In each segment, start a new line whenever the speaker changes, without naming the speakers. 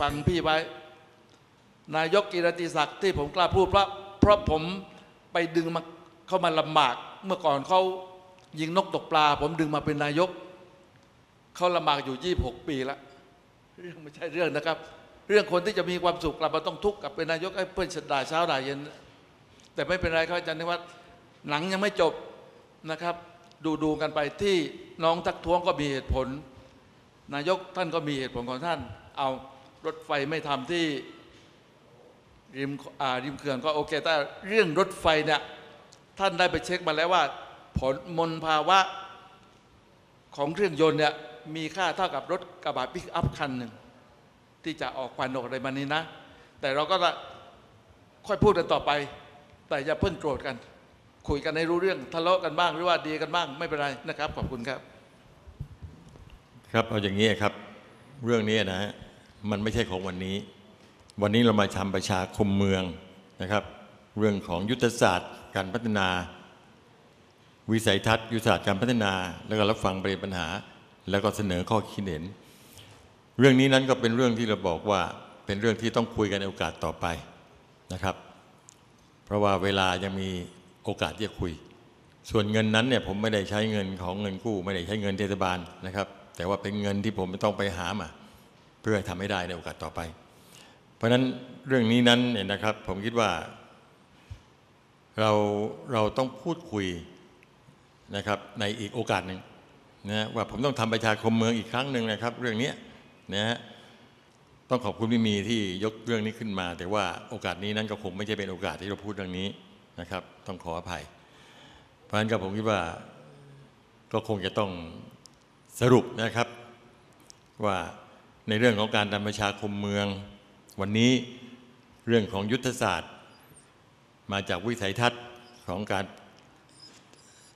ฟังพี่ไว้ นายกกิรติศักดิ์ที่ผมกล้าพูดเพราะเพราะผมไปดึงมาเข้ามาลำบาก เมื่อก่อนเขายิงนกตกปลา ผมดึงมาเป็นนายก เขาลำบากอยู่ 26 ปีแล้วเรื่องไม่ใช่เรื่องนะครับ เรื่องคนที่จะมีความสุขกลับมาต้องทุกข์กับเป็นนายกให้เพื่อนด่าเช้าด่าเย็น แต่ไม่เป็นไรครับอาจารย์นิวัฒน์หนังยังไม่จบนะครับ ดูดูกันไปที่น้องทักท้วงก็มีเหตุผล นายกท่านก็มีเหตุผลของท่านเอา รถไฟไม่ทำที่ริมอ่าริมเขื่อนก็โอเค แต่เรื่องรถไฟเนี่ยท่านได้ไปเช็คมาแล้วว่า ผลมลภาวะของเครื่องยนต์เนี่ยมีค่าเท่ากับรถกระบะปิกอัพคันหนึ่งที่จะออกควันออกอะไรมานี้นะ แต่เราก็จะค่อยพูดกันต่อไป แต่อย่าเพิ่งโกรธกัน คุยกันให้รู้เรื่องทะเลาะกันบ้างหรือว่าดีกันบ้างไม่เป็นไรนะครับ ขอบคุณครับ
ครับเอาอย่างนี้ครับ เรื่องนี้นะฮะ มันไม่ใช่ของวันนี้ วันนี้เรามาทำประชาคมเมืองนะครับ เรื่องของยุทธศาสตร์การพัฒนา วิสัยทัศน์ยุทธศาสตร์การพัฒนา แล้วก็รับฟังประเด็นปัญหา แล้วก็เสนอข้อคิดเห็น เรื่องนี้นั้นก็เป็นเรื่องที่เราบอกว่าเป็นเรื่องที่ต้องคุยกันในโอกาสต่อไปนะครับ เพราะว่าเวลายังมีโอกาสที่จะคุย ส่วนเงินนั้นเนี่ยผมไม่ได้ใช้เงินของเงินกู้ ไม่ได้ใช้เงินเทศบาลนะครับ แต่ว่าเป็นเงินที่ผมต้องไปหามา เพื่อทำให้ได้ในโอกาสต่อไป เพราะฉะนั้นเรื่องนี้นั้นเนี่ยนะครับผมคิดว่าเราเราต้องพูดคุยนะครับในอีกโอกาสหนึ่งนะว่าผมต้องทำประชาคมเมืองอีกครั้งหนึ่งนะครับ เรื่องนี้นะฮะต้องขอบคุณพี่มีที่ยกเรื่องนี้ขึ้นมา แต่ว่าโอกาสนี้นั้นก็คงไม่ใช่เป็นโอกาสที่เราพูดเรื่องนี้นะครับ ต้องขออภัย เพราะฉะนั้นก็ผมคิดว่าก็คงจะต้องสรุปนะครับว่า ในเรื่องของการทำประชาคมเมือง วันนี้เรื่องของยุทธศาสตร์ มาจากวิสัยทัศน์ของการ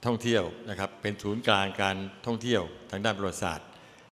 ท่องเที่ยวนะครับเป็นศูนย์กลางการท่องเที่ยวทางด้านประวัติศาสตร์